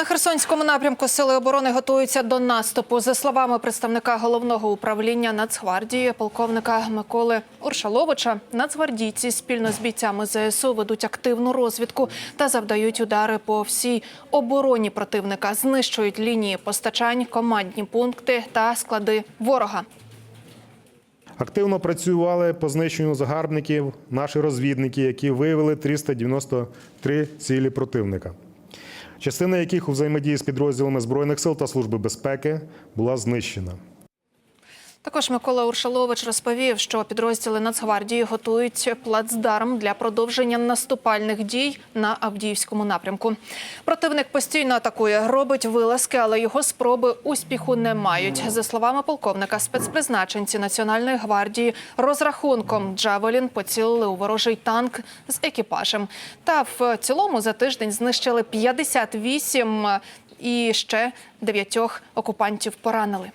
На Херсонському напрямку сили оборони готуються до наступу. За словами представника головного управління Нацгвардії, полковника Миколи Уршаловича, нацгвардійці спільно з бійцями ЗСУ ведуть активну розвідку та завдають удари по всій обороні противника, знищують лінії постачань, командні пункти та склади ворога. Активно працювали по знищенню загарбників наші розвідники, які виявили 393 цілі противника, частина яких у взаємодії з підрозділами Збройних сил та Служби безпеки була знищена. Також Микола Уршалович розповів, що підрозділи Нацгвардії готують плацдарм для продовження наступальних дій на Авдіївському напрямку. Противник постійно атакує, робить вилазки, але його спроби успіху не мають. За словами полковника, спецпризначенці Національної гвардії розрахунком Джавелін поцілили у ворожий танк з екіпажем. Та в цілому за тиждень знищили 58 і ще дев'ятьох окупантів поранили.